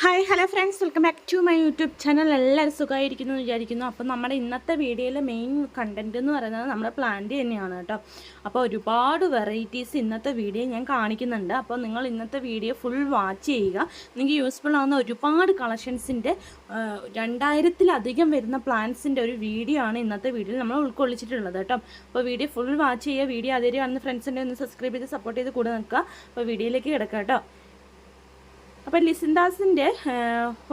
Hi hello friends welcome back to my YouTube channel എല്ലാവരും സുഖമായിരിക്കുന്നു എന്ന് വിചാരിക്കുന്നു. അപ്പോൾ നമ്മുടെ ഇന്നത്തെ വീഡിയോയിലെ മെയിൻ കണ്ടന്റ് എന്ന് പറയുന്നത് നമ്മുടെ പ്ലാന്റ് തന്നെയാണ് കേട്ടോ. അപ്പോൾ ഒരുപാട് വെറൈറ്റീസ് ഇന്നത്തെ വീഡിയോ ഞാൻ കാണിക്കുന്നുണ്ട്. അപ്പോൾ നിങ്ങൾ ഇന്നത്തെ വീഡിയോ ഫുൾ വാച്ച് ചെയ്യുക. നിങ്ങൾക്ക് യൂസ്ഫുൾ ആവുന്ന ഒരുപാട് കളക്ഷൻസിന്റെ രണ്ടായിരത്തിലധികം വരുന്ന പ്ലാന്റ്സിന്റെ ഒരു വീഡിയോ ആണ് ഇന്നത്തെ വീഡിയോയിൽ നമ്മൾ ഉൾക്കൊള്ളിച്ചിട്ടുള്ളത് കേട്ടോ. അപ്പോൾ വീഡിയോ ഫുൾ വാച്ച് ചെയ്യുക. വീഡിയോ അതേ കാണുന്ന ഫ്രണ്ട്സിന്റെ ഒന്ന് സബ്സ്ക്രൈബ് ചെയ്ത് സപ്പോർട്ട് ചെയ്ത് കൂടെ നിൽക്കുക. അപ്പോൾ വീഡിയോയിലേക്ക് കിടക്കാം കേട്ടോ. അപ്പോൾ ലിസിൻഡാസിന്റെ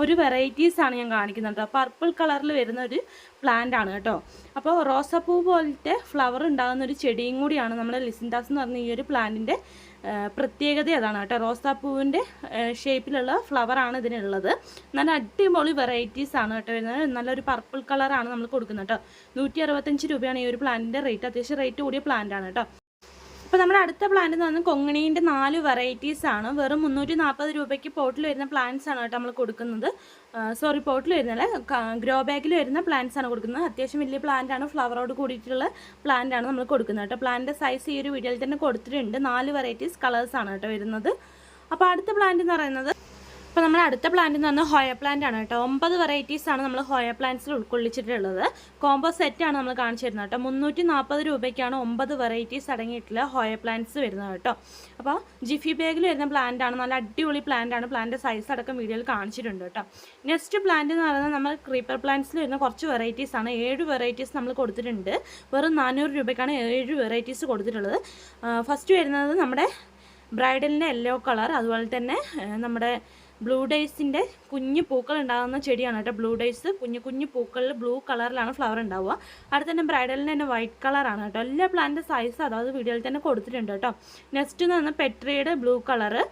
ഒരു വെറൈറ്റീസാണ് ഞാൻ കാണിക്കുന്നത്. പർപ്പിൾ കളറിൽ വരുന്ന ഒരു പ്ലാന്റ് ആണ് കേട്ടോ. അപ്പോൾ റോസപ്പൂ പോലത്തെ ഫ്ലവർ ഉണ്ടാകുന്ന ഒരു ചെടിയും കൂടിയാണ് നമ്മുടെ ലിസിൻഡാസ് എന്ന് പറഞ്ഞ ഈ ഒരു പ്ലാന്റിന്റെ പ്രത്യേകത അതാണ് കേട്ടോ. റോസാപ്പൂവിന്റെ ഷേപ്പിലുള്ള ഫ്ലവറാണ് ഇതിനുള്ളത്. നല്ല അടിപൊളി വെറൈറ്റീസ് ആണ് കേട്ടോ വരുന്നത്. നല്ലൊരു പർപ്പിൾ കളറാണ് നമ്മൾ കൊടുക്കുന്നത് കേട്ടോ. നൂറ്റി അറുപത്തഞ്ച് രൂപയാണ് ഈ ഒരു പ്ലാന്റിന്റെ റേറ്റ് അത്യാവശ്യം റേറ്റ് കൂടിയ പ്ലാന്റ് ആണ് കേട്ടോ. അപ്പോൾ നമ്മുടെ അടുത്ത പ്ലാന്റ് എന്ന് പറഞ്ഞാൽ കൊങ്ങിണീന്റെ നാല് വെറൈറ്റീസ് ആണ്. വെറും മുന്നൂറ്റി നാൽപ്പത് രൂപയ്ക്ക് പോട്ടിൽ വരുന്ന പ്ലാന്റ്സ് ആണ് കേട്ടോ നമ്മൾ കൊടുക്കുന്നത്. സോറി പോട്ടിൽ വരുന്നല്ല ഗ്രോ ബാഗിൽ വരുന്ന പ്ലാന്റ്സ് ആണ് കൊടുക്കുന്നത്. അത്യാവശ്യം വലിയ പ്ലാന്റ് ആണ് ഫ്ലവറോട് കൂടിയിട്ടുള്ള പ്ലാന്റ് ആണ് നമ്മൾ കൊടുക്കുന്നത് കേട്ടോ. പ്ലാന്റിന്റെ സൈസ് ഈ ഒരു വീഡിയോയിൽ തന്നെ കൊടുത്തിട്ടുണ്ട്. നാല് വെറൈറ്റീസ് കളേഴ്സ് ആണ് കേട്ടോ വരുന്നത്. അപ്പോൾ അടുത്ത പ്ലാന്റ് എന്ന് പറയുന്നത് അപ്പോൾ നമ്മുടെ അടുത്ത പ്ലാന്റ് എന്ന് പറഞ്ഞാൽ ഹോയ പ്ലാന്റ് ആണ് കേട്ടോ. ഒമ്പത് വെറൈറ്റീസ് ആണ് നമ്മൾ ഹോയ പ്ലാന്റ്സിൽ ഉൾക്കൊള്ളിച്ചിട്ടുള്ളത്. കോംബോ സെറ്റ് ആണ് നമ്മൾ കാണിച്ചു തരുന്നത് കേട്ടോ. മുന്നൂറ്റി നാൽപ്പത് രൂപയ്ക്കാണ് ഒമ്പത് വെറൈറ്റീസ് അടങ്ങിയിട്ടുള്ള ഹോയ പ്ലാന്റ്സ് വരുന്നത് കേട്ടോ. അപ്പോൾ ജിഫി ബാഗിൽ വരുന്ന പ്ലാന്റ് ആണ്. നല്ല അടിപൊളി പ്ലാന്റ് ആണ്. പ്ലാന്റ് സൈസ് അടക്കം വീഡിയോയിൽ കാണിച്ചിട്ടുണ്ട് കേട്ടോ. നെക്സ്റ്റ് പ്ലാന്റ് എന്ന് പറയുന്നത് നമ്മൾ ക്രീപ്പർ പ്ലാന്റ്സിൽ വരുന്ന കുറച്ച് വെറൈറ്റീസ് ആണ്. ഏഴ് വെറൈറ്റീസ് നമ്മൾ കൊടുത്തിട്ടുണ്ട്. വെറും നാനൂറ് രൂപയ്ക്കാണ് ഏഴ് വെറൈറ്റീസ് കൊടുത്തിട്ടുള്ളത്. ഫസ്റ്റ് വരുന്നത് നമ്മുടെ ബ്രൈഡലിന്റെ യെല്ലോ കളർ അതുപോലെ തന്നെ നമ്മുടെ ബ്ലൂ ഡേയ്സിന്റെ കുഞ്ഞു പൂക്കൾ ഉണ്ടാകുന്ന ചെടിയാണ് കേട്ടോ. ബ്ലൂ ഡേയ്സ് കുഞ്ഞു കുഞ്ഞു പൂക്കളിൽ ബ്ലൂ കളറിലാണ് ഫ്ലവർ ഉണ്ടാവുക. അടുത്ത തന്നെ ബ്രൈഡലിന് തന്നെ വൈറ്റ് കളറാണ് കേട്ടോ. എല്ലാ പ്ലാന്റ് സൈസ് അതായത് വീഡിയോയിൽ തന്നെ കൊടുത്തിട്ടുണ്ട് കേട്ടോ. നെക്സ്റ്റ് എന്ന് പറഞ്ഞാൽ പെട്രിയുടെ ബ്ലൂ കളറ്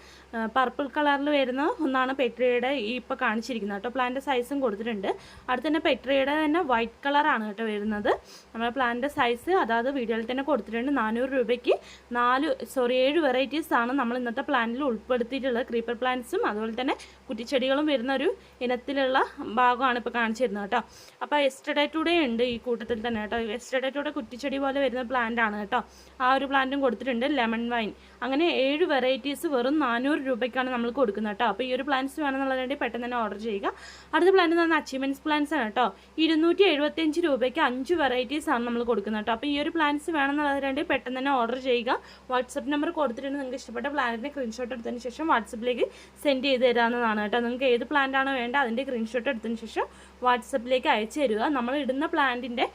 പർപ്പിൾ കളറിൽ വരുന്ന ഒന്നാണ് പെട്രിയുടെ ഈ ഇപ്പോൾ കാണിച്ചിരിക്കുന്നത് കേട്ടോ. പ്ലാന്റ് സൈസും കൊടുത്തിട്ടുണ്ട്. അടുത്ത തന്നെ പെട്രിയുടെ തന്നെ വൈറ്റ് കളറാണ് കേട്ടോ വരുന്നത്. നമ്മുടെ പ്ലാന്റ് സൈസ് അതായത് വീഡിയോയിൽ തന്നെ കൊടുത്തിട്ടുണ്ട്. നാനൂറ് രൂപയ്ക്ക് നാല് സോറി ഏഴ് വെറൈറ്റീസാണ് നമ്മൾ ഇന്നത്തെ പ്ലാനിൽ ഉൾപ്പെടുത്തിയിട്ടുള്ളത്. ക്രീപ്പർ പ്ലാന്റ്സും അതുപോലെ തന്നെ കുറ്റിച്ചെടികളും വരുന്ന ഒരു ഇനത്തിലുള്ള ഭാഗമാണ് ഇപ്പോൾ കാണിച്ചു തരുന്നത് കേട്ടോ. അപ്പോൾ എസ്റ്റഡേ ടുഡേ ഉണ്ട് ഈ കൂട്ടത്തിൽ തന്നെ കേട്ടോ. എസ്റ്റഡേ ടുഡേ കുറ്റിച്ചെടി പോലെ വരുന്ന പ്ലാന്റ് ആണ് കേട്ടോ. ആ ഒരു പ്ലാന്റും കൊടുത്തിട്ടുണ്ട് ലെമൺ വൈൻ അങ്ങനെ ഏഴ് വെറൈറ്റീസ് വെറും നാനൂറ് രൂപയ്ക്കാണ് നമ്മൾ കൊടുക്കുന്നത് കേട്ടോ. അപ്പോൾ ഈ ഒരു പ്ലാന്റ്സ് വേണമെന്നുള്ളതിന്റെ പെട്ടെന്ന് തന്നെ ഓർഡർ ചെയ്യുക. അടുത്ത പ്ലാന്റ് എന്ന് പറഞ്ഞാൽ അച്ചീവ്മെന്റ്സ് പ്ലാന്റ്സ് ആണ് കേട്ടോ. ഇരുന്നൂറ്റി എഴുപത്തിയഞ്ച് രൂപയ്ക്ക് അഞ്ച് വെറൈറ്റീസ് ആണ് നമ്മൾ കൊടുക്കുന്നത് കേട്ടോ. അപ്പോൾ ഈ ഒരു പ്ലാന്റ്സ് വേണമെന്നുള്ളതിന്റെ പെട്ടെന്ന് തന്നെ ഓർഡർ ചെയ്യുക. വാട്സപ്പ് നമ്പർ കൊടുത്തിട്ടുണ്ട്. നിങ്ങൾക്ക് ഇഷ്ടപ്പെട്ട പ്ലാന്റിന്റെ സ്ക്രീൻഷോട്ട് എടുത്തതിന് ശേഷം വാട്സപ്പിലേക്ക് സെൻഡ് ചെയ്ത് തരാവുന്നതാണ് കേട്ടോ. നിങ്ങൾക്ക് ഏത് പ്ലാന്റ് ആണോ വേണ്ട അതിന്റെ സ്ക്രീൻഷോട്ട് എടുത്തതിന് ശേഷം വാട്സപ്പിലേക്ക് അയച്ചു തരിക നമ്മൾ ഇടുന്ന പ്ലാന്റിന്റെ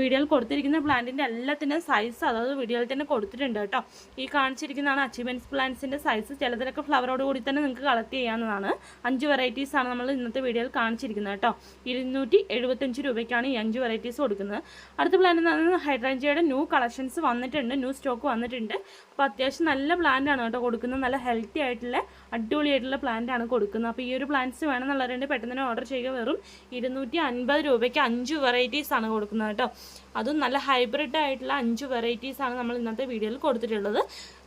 വീഡിയോയിൽ കൊടുത്തിരിക്കുന്ന പ്ലാന്റിന്റെ എല്ലാത്തിന്റെയും സൈസ് അതായത് വീഡിയോയിൽ തന്നെ കൊടുത്തിട്ടുണ്ട് കേട്ടോ. ഈ കാണിച്ചിരിക്കുന്നതാണ് അച്ചീവ്മെന്റ്സ് പ്ലാന്റ്സിന്റെ സൈസ് ചിലതിലൊക്കെ ഫ്ലവറോട് കൂടി തന്നെ നിങ്ങൾക്ക് കളക്ട് ചെയ്യാവുന്നതാണ്. അഞ്ച് വെറൈറ്റീസാണ് നമ്മൾ ഇന്നത്തെ വീഡിയോയിൽ കാണിച്ചിരിക്കുന്നത് കേട്ടോ. ഇരുന്നൂറ്റി എഴുപത്തഞ്ച് രൂപയ്ക്കാണ് ഈ അഞ്ച് വെറൈറ്റീസ് കൊടുക്കുന്നത്. അടുത്ത പ്ലാന്റ് എന്ന് ഹൈഡ്രാഞ്ചിയുടെ ന്യൂ കളക്ഷൻസ് വന്നിട്ടുണ്ട് ന്യൂ സ്റ്റോക്ക് വന്നിട്ടുണ്ട്. അപ്പോൾ അത്യാവശ്യം നല്ല പ്ലാന്റ് ആണ് കേട്ടോ കൊടുക്കുന്നത്. നല്ല ഹെൽത്തി ആയിട്ടുള്ള അടിപൊളിയായിട്ടുള്ള പ്ലാന്റ് ആണ് കൊടുക്കുന്നത്. അപ്പോൾ ഈ ഒരു പ്ലാന്റ്സ് വേണമെന്നുള്ളവരുണ്ട് പെട്ടെന്ന് തന്നെ ഓർഡർ ചെയ്യുക. വെറും ഇരുന്നൂറ്റി അൻപത് രൂപയ്ക്ക് അഞ്ച് വെറൈറ്റീസ് ആണ് കൊടുക്കുന്നത് കേട്ടോ. അതും നല്ല ഹൈബ്രിഡ് ആയിട്ടുള്ള അഞ്ച് വെറൈറ്റീസ് ആണ് നമ്മൾ ഇന്നത്തെ വീഡിയോയിൽ കൊടുത്തിട്ടുള്ളത്.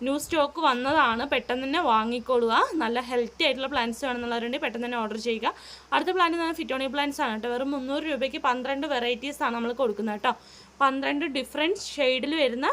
ന്യൂ സ്റ്റോക്ക് വന്നതാണ് പെട്ടെന്ന് തന്നെ വാങ്ങിക്കൊള്ളുക. നല്ല ഹെൽത്തി ആയിട്ടുള്ള പ്ലാന്റ്സ് വേണമെന്നുള്ളവരുണ്ട് പെട്ടെന്ന് തന്നെ ഓർഡർ ചെയ്യുക. അടുത്ത പ്ലാന്റ് എന്ന് ഫിറ്റോണി പ്ലാന്റ്സ് ആണ് കേട്ടോ. വെറും മുന്നൂറ് രൂപയ്ക്ക് പന്ത്രണ്ട് വെറൈറ്റീസ് ആണ് നമ്മൾ കൊടുക്കുന്നത് കേട്ടോ. പന്ത്രണ്ട് ഡിഫറെന്റ് ഷെയ്ഡിൽ വരുന്ന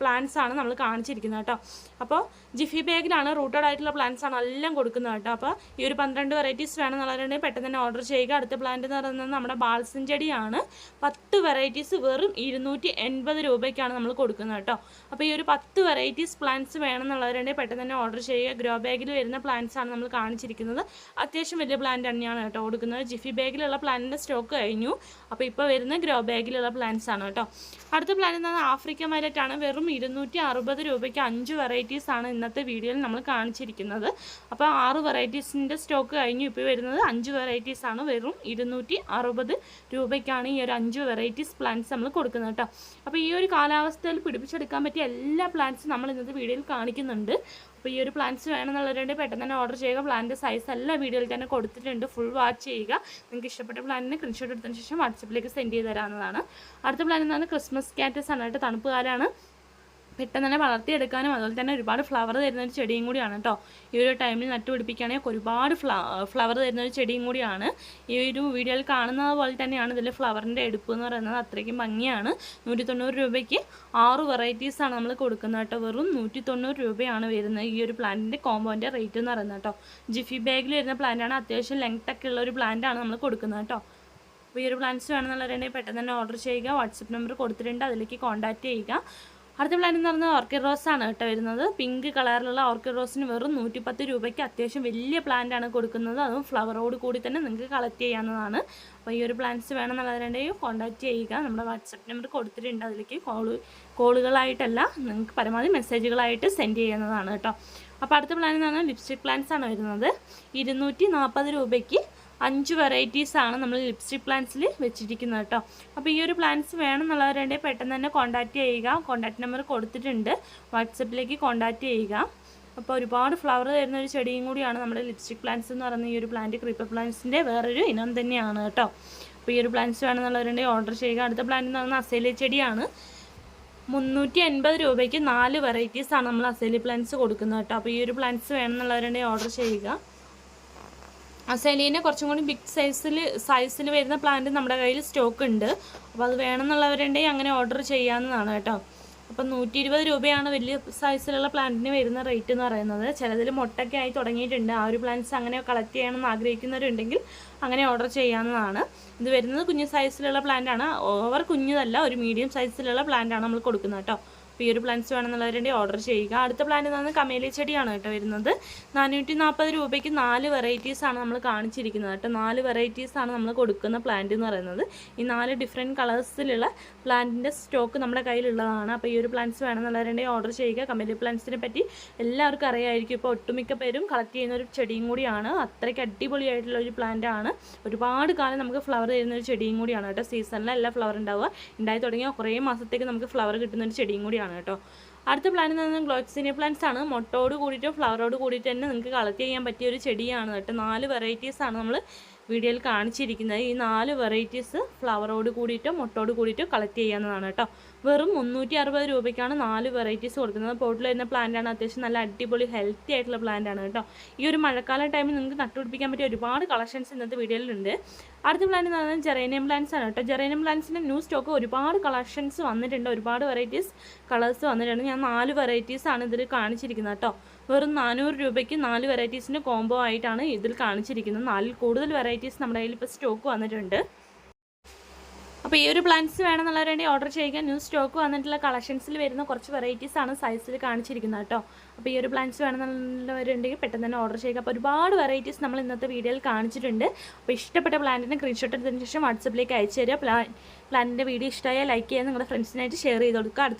പ്ലാന്റ്സ് ആണ് നമ്മൾ കാണിച്ചിരിക്കുന്നത് കേട്ടോ. അപ്പോൾ ജിഫി ബാഗിലാണ് റൂട്ടഡ് ആയിട്ടുള്ള പ്ലാന്റ്സ് ആണ് എല്ലാം കൊടുക്കുന്നത് കേട്ടോ. അപ്പോൾ ഈ ഒരു പന്ത്രണ്ട് വെറൈറ്റീസ് വേണമെന്നുള്ളവരുണ്ടെങ്കിൽ പെട്ടെന്ന് തന്നെ ഓർഡർ ചെയ്യുക. അടുത്ത പ്ലാന്റ് എന്ന് പറയുന്നത് നമ്മുടെ ബാൾസിൻ ചെടിയാണ്. പത്ത് വെറൈറ്റീസ് വെറും ഇരുന്നൂറ്റി എൺപത് രൂപയ്ക്കാണ് നമ്മൾ കൊടുക്കുന്നത് കേട്ടോ. അപ്പോൾ ഈ ഒരു പത്ത് വെറൈറ്റീസ് പ്ലാന്റ്സ് വേണമെന്നുള്ളവരുണ്ടെങ്കിൽ പെട്ടെന്ന് തന്നെ ഓർഡർ ചെയ്യുക. ഗ്രോ ബാഗിൽ വരുന്ന പ്ലാന്റ്സ് ആണ് നമ്മൾ കാണിച്ചിരിക്കുന്നത്. അത്യാവശ്യം വലിയ പ്ലാന്റ് തന്നെയാണ് കേട്ടോ കൊടുക്കുന്നത്. ജിഫി ബാഗിലുള്ള പ്ലാന്റിന്റെ സ്റ്റോക്ക് കഴിഞ്ഞു. അപ്പോൾ ഇപ്പോൾ വരുന്ന ഗ്രോ ബാഗിലുള്ള പ്ലാന്റ്സ് ആണ് കേട്ടോ. അടുത്ത പ്ലാന്റ് എന്ന് പറഞ്ഞാൽ ആഫ്രിക്ക ആണ്. വെറും ഇരുന്നൂറ്റി അറുപത് രൂപയ്ക്ക് അഞ്ച് വെറൈറ്റീസ് ആണ് ഇന്നത്തെ വീഡിയോയിൽ നമ്മൾ കാണിച്ചിരിക്കുന്നത്. അപ്പോൾ ആറ് വെറൈറ്റീസിന്റെ സ്റ്റോക്ക് കഴിഞ്ഞു ഇപ്പോൾ വരുന്നത് അഞ്ച് വെറൈറ്റീസ് ആണ്. വെറും ഇരുന്നൂറ്റി അറുപത് രൂപയ്ക്കാണ് ഈ ഒരു അഞ്ച് വെറൈറ്റീസ് പ്ലാന്റ്സ് നമ്മൾ കൊടുക്കുന്നത് കേട്ടോ. അപ്പോൾ ഈ ഒരു കാലാവസ്ഥയിൽ പിടിപ്പിച്ചെടുക്കാൻ പറ്റിയ എല്ലാ പ്ലാന്റ്സും നമ്മൾ ഇന്നത്തെ വീഡിയോയിൽ കാണിക്കുന്നുണ്ട്. അപ്പോൾ ഈ ഒരു പ്ലാന്റ്സ് വേണമെന്നുള്ളവരുണ്ട് പെട്ടെന്ന് തന്നെ ഓർഡർ ചെയ്യുക. പ്ലാന്റ് സൈസ് എല്ലാ വീഡിയോയിൽ തന്നെ കൊടുത്തിട്ടുണ്ട്. ഫുൾ വാച്ച് ചെയ്യുക. നിങ്ങൾക്ക് ഇഷ്ടപ്പെട്ട പ്ലാനിന് സ്ക്രീൻഷോട്ട് എടുത്തതിന് ശേഷം വാട്സപ്പിലേക്ക് സെൻഡ് ചെയ്ത് തരാവുന്നതാണ്. അടുത്ത പ്ലാൻ എന്ന് പറഞ്ഞാൽ ക്രിസ്മസ് കാറ്റസ് ആണ്. കേട്ടോ തണുപ്പ് കാലമാണ് പെട്ടെന്ന് തന്നെ വളർത്തിയെടുക്കാനും അതുപോലെ തന്നെ ഒരുപാട് ഫ്ലവർ തരുന്ന ഒരു ചെടിയും കൂടിയാണ് കേട്ടോ ഈ ഒരു ടൈമിൽ നട്ടുപിടിപ്പിക്കുകയാണെങ്കിൽ ഒരുപാട് ഫ്ലവർ തരുന്ന ഒരു ചെടിയും കൂടിയാണ്. ഈ ഒരു വീഡിയോയിൽ കാണുന്നത് പോലെ തന്നെയാണ് ഇതിൽ ഫ്ലവറിന്റെ എടുപ്പ് എന്ന് പറയുന്നത്. അത്രയ്ക്കും ഭംഗിയാണ്. നൂറ്റി തൊണ്ണൂറ് രൂപയ്ക്ക് ആറ് വെറൈറ്റീസാണ് നമ്മൾ കൊടുക്കുന്നത് കേട്ടോ വെറും നൂറ്റി തൊണ്ണൂറ് രൂപയാണ് വരുന്നത് ഈ ഒരു പ്ലാന്റിന്റെ കോമ്പോന്റെ റേറ്റ് എന്ന് പറയുന്നത് കേട്ടോ ജിഫി ബാഗിൽ വരുന്ന പ്ലാന്റാണ് അത്യാവശ്യം ലെങ്ത് ഒക്കെ ഉള്ള ഒരു പ്ലാന്റാണ് നമ്മൾ കൊടുക്കുന്നത് കേട്ടോ അപ്പോൾ ഈ ഒരു പ്ലാൻസ് വേണമെന്നുള്ളവരുണ്ടെങ്കിൽ പെട്ടെന്ന് തന്നെ ഓർഡർ ചെയ്യുക. വാട്സപ്പ് നമ്പർ കൊടുത്തിട്ടുണ്ട്. അതിലേക്ക് കോൺടാക്റ്റ് ചെയ്യുക. അടുത്ത പ്ലാൻ എന്ന് പറഞ്ഞാൽ ഓർക്കിഡ് റോസ് ആണ് കേട്ടോ വരുന്നത്. പിങ്ക് കളറിലുള്ള ഓർക്കിഡ് റോസിന് വെറും നൂറ്റിപ്പത്ത് രൂപയ്ക്ക് അത്യാവശ്യം വലിയ പ്ലാന്റ് ആണ് കൊടുക്കുന്നത്. അതും ഫ്ലവറോട് കൂടി തന്നെ നിങ്ങൾക്ക് കളക്ട് ചെയ്യാവുന്നതാണ്. അപ്പോൾ ഈ ഒരു പ്ലാന്റ്സ് വേണമെന്നുള്ളവരുണ്ടെങ്കിൽ കോൺടാക്റ്റ് ചെയ്യുക. നമ്മുടെ വാട്സപ്പ് നമ്പർ കൊടുത്തിട്ടുണ്ട്. അതിലേക്ക് കോൾ കോളുകളായിട്ടല്ല നിങ്ങൾക്ക് പരമാവധി മെസ്സേജുകളായിട്ട് സെൻഡ് ചെയ്യുന്നതാണ് കേട്ടോ. അപ്പോൾ അടുത്ത പ്ലാൻ എന്ന് പറഞ്ഞാൽ ലിപ്സ്റ്റിക് പ്ലാന്റ്സ് ആണ് വരുന്നത്. ഇരുന്നൂറ്റി നാൽപ്പത് രൂപയ്ക്ക് അഞ്ച് വെറൈറ്റീസ് ആണ് നമ്മൾ ലിപ്സ്റ്റിക് പ്ലാന്റ്സിൽ വെച്ചിരിക്കുന്നത് കേട്ടോ അപ്പോൾ ഈ ഒരു പ്ലാന്റ്സ് എന്നുള്ളവരുടെ പെട്ടെന്ന് തന്നെ കോൺടാക്റ്റ് ചെയ്യുക. കോൺടാക്റ്റ് നമ്പർ കൊടുത്തിട്ടുണ്ട്. വാട്സപ്പിലേക്ക് കോൺടാക്റ്റ് ചെയ്യുക. അപ്പോൾ ഒരുപാട് ഫ്ലവർ തരുന്ന ഒരു ചെടിയും കൂടിയാണ് നമ്മുടെ ലിപ്സ്റ്റിക് പ്ലാന്റ്സ് എന്ന് പറയുന്ന ഈ ഒരു പ്ലാന്റ് ക്രീപ്പർ പ്ലാന്റ്സിന്റെ വേറൊരു ഇനം തന്നെയാണ് കേട്ടോ അപ്പോൾ ഈ ഒരു പ്ലാന്റ്സ് വേണമെന്നുള്ളവരുണ്ടെങ്കിൽ ഓർഡർ ചെയ്യുക. അടുത്ത പ്ലാന്റ് എന്ന് പറയുന്നത് അസേലി ചെടിയാണ്. മുന്നൂറ്റി എൺപത് രൂപയ്ക്ക് നാല് വെറൈറ്റീസാണ് നമ്മൾ അസേലി പ്ലാന്റ്സ് കൊടുക്കുന്നത് കേട്ടോ അപ്പോൾ ഈ ഒരു പ്ലാന്റ്സ് വേണമെന്നുള്ളവരുണ്ടെങ്കിൽ ഓർഡർ ചെയ്യുക. അസേലീനെ കുറച്ചും കൂടി ബിഗ് സൈസിൽ സൈസിൽ വരുന്ന പ്ലാന്റ് നമ്മുടെ കയ്യിൽ സ്റ്റോക്ക് ഉണ്ട്. അപ്പോൾ അത് വേണമെന്നുള്ളവരുണ്ടെങ്കിൽ അങ്ങനെ ഓർഡർ ചെയ്യാവുന്നതാണ് കേട്ടോ. അപ്പം നൂറ്റി ഇരുപത് രൂപയാണ് വലിയ സൈസിലുള്ള പ്ലാന്റിന് വരുന്ന റേറ്റ് എന്ന് പറയുന്നത്. ചിലതിൽ മുട്ടൊക്കെ ആയി തുടങ്ങിയിട്ടുണ്ട്. ആ ഒരു പ്ലാന്റ്സ് അങ്ങനെ കളക്ട് ചെയ്യണമെന്ന് ആഗ്രഹിക്കുന്നവരുണ്ടെങ്കിൽ അങ്ങനെ ഓർഡർ ചെയ്യാവുന്നതാണ്. ഇത് വരുന്നത് കുഞ്ഞു സൈസിലുള്ള പ്ലാന്റ് ആണ്. ഓവർ കുഞ്ഞതല്ല ഒരു മീഡിയം സൈസിലുള്ള പ്ലാന്റ് ആണ് നമ്മൾ കൊടുക്കുന്നത് കേട്ടോ. അപ്പോൾ ഈ ഒരു പ്ലാന്റ്സ് വേണമെന്നുള്ളവരുണ്ടെങ്കിൽ ഓർഡർ ചെയ്യുക. അടുത്ത പ്ലാന്റ് എന്ന് പറഞ്ഞാൽ കമേലി ചെടിയാണ് കേട്ടോ വരുന്നത്. നാനൂറ്റി നാൽപ്പത് രൂപയ്ക്ക് നാല് വെറൈറ്റീസാണ് നമ്മൾ കാണിച്ചിരിക്കുന്നത് കേട്ടോ. നാല് വെറൈറ്റീസാണ് നമ്മൾ കൊടുക്കുന്ന പ്ലാന്റ് എന്ന് പറയുന്നത്. ഈ നാല് ഡിഫറെന്റ് കളേഴ്സിലുള്ള പ്ലാന്റിന്റെ സ്റ്റോക്ക് നമ്മുടെ കയ്യിലുള്ളതാണ്. അപ്പോൾ ഈ ഒരു പ്ലാന്റ്സ് വേണമെന്നുള്ളവരുണ്ടെങ്കിൽ ഓർഡർ ചെയ്യുക. കമേലി പ്ലാന്റ്സിനെ പറ്റി എല്ലാവർക്കും അറിയായിരിക്കും. ഇപ്പോൾ ഒട്ടുമിക്ക പേരും കളക്ട് ചെയ്യുന്ന ഒരു ചെടിയും കൂടിയാണ്. അത്രയ്ക്ക് അടിപൊളിയായിട്ടുള്ള ഒരു പ്ലാന്റ് ആണ്. ഒരുപാട് കാലം നമുക്ക് ഫ്ലവർ തരുന്ന ഒരു ചെടിയും കൂടിയാണ് കേട്ടോ. സീസണിലല്ല ഫ്ലവർ ഉണ്ടാവുക. ഉണ്ടായി തുടങ്ങിയ കുറേ മാസത്തേക്ക് നമുക്ക് ഫ്ലവർ കിട്ടുന്ന ഒരു ചെടിയും കൂടിയാണ്. കേട്ടോ. അടുത്ത പ്ലാൻ എന്ന് പറയുന്നത് ഗ്ലോക്സിനിയ പ്ലാന്റ്സ് ആണ്. മുട്ടോട് കൂടിയിട്ട് ഫ്ലവറോട് കൂടിയിട്ട് തന്നെ നിങ്ങൾക്ക് കളക്ട് ചെയ്യാൻ പറ്റിയ ഒരു ചെടിയാണ്. കേട്ടോ. നാല് വെറൈറ്റീസ് ആണ് നമ്മൾ വീഡിയോയിൽ കാണിച്ചിരിക്കുന്നത് ഈ നാല് വെറൈറ്റീസ് ഫ്ലവറോട് കൂടിയിട്ടോ മുട്ടോട് കൂടിയിട്ടോ കളക്ട് ചെയ്യാവുന്നതാണ് കേട്ടോ. വെറും മുന്നൂറ്റി അറുപത് രൂപയ്ക്കാണ് നാല് വെറൈറ്റീസ് കൊടുക്കുന്നത്. പോട്ടിൽ വരുന്ന പ്ലാന്റ് ആണ് അത്യാവശ്യം നല്ല അടിപൊളി ഹെൽത്തി ആയിട്ടുള്ള പ്ലാന്റ് ആണ് കേട്ടോ. ഈ ഒരു മഴക്കാല ടൈമിൽ നിങ്ങൾക്ക് നട്ടുപിടിപ്പിക്കാൻ പറ്റിയ ഒരുപാട് കളക്ഷൻസ് ഇന്നത്തെ വീഡിയോയിലുണ്ട് അടുത്ത പ്ലാന്റ് എന്ന് പറയുന്നത് ജെറേനിയം പ്ലാന്റ്സ് ആണ് കേട്ടോ. ജെറേനിയം പ്ലാന്റ്സിന്റെ ന്യൂ സ്റ്റോക്ക് ഒരുപാട് കളക്ഷൻസ് വന്നിട്ടുണ്ട്. ഒരുപാട് വെറൈറ്റീസ് കളേഴ്സ് വന്നിട്ടുണ്ട്. ഞാൻ നാല് വെറൈറ്റീസ് ആണ് ഇതിൽ കാണിച്ചിരിക്കുന്നത് കേട്ടോ. വെറും നാനൂറ് രൂപയ്ക്ക് നാല് വെറൈറ്റീസിന്റെ കോംബോ ആയിട്ടാണ് ഇതിൽ കാണിച്ചിരിക്കുന്നത്. നാലിൽ കൂടുതൽ വെറൈറ്റീസ് നമ്മുടെ കയ്യിൽ ഇപ്പോൾ സ്റ്റോക്ക് വന്നിട്ടുണ്ട്. അപ്പോൾ ഈ ഒരു പ്ലാന്റ്സ് വേണമെന്നുള്ളവരുടെ ഓർഡർ ചെയ്യുക. ന്യൂ സ്റ്റോക്ക് വന്നിട്ടുള്ള കളക്ഷൻസിൽ വരുന്ന കുറച്ച് വെറൈറ്റീസ് ആണ് സൈസിൽ കാണിച്ചിരിക്കുന്നത് കേട്ടോ. അപ്പോൾ ഈ ഒരു പ്ലാന്റ്സ് വേണമെന്നുള്ളവരുണ്ടെങ്കിൽ പെട്ടെന്ന് തന്നെ ഓർഡർ ചെയ്യുക. അപ്പോൾ ഒരുപാട് വെറൈറ്റീസ് നമ്മൾ ഇന്നത്തെ വീഡിയോയിൽ കാണിച്ചിട്ടുണ്ട്. അപ്പോൾ ഇഷ്ടപ്പെട്ട പ്ലാന്റിന് സ്ക്രീൻഷോട്ട് എടുത്തതിന് ശേഷം വാട്സപ്പിലേക്ക് അയച്ചു തരിക. പ്ലാ പ്ലാന്റിന്റെ വീഡിയോ ഇഷ്ടമായാൽ ലൈക്ക് ചെയ്യാൻ നിങ്ങളുടെ ഫ്രണ്ട്സിനായിട്ട് ഷെയർ ചെയ്ത് കൊടുക്കുക. അടുത്ത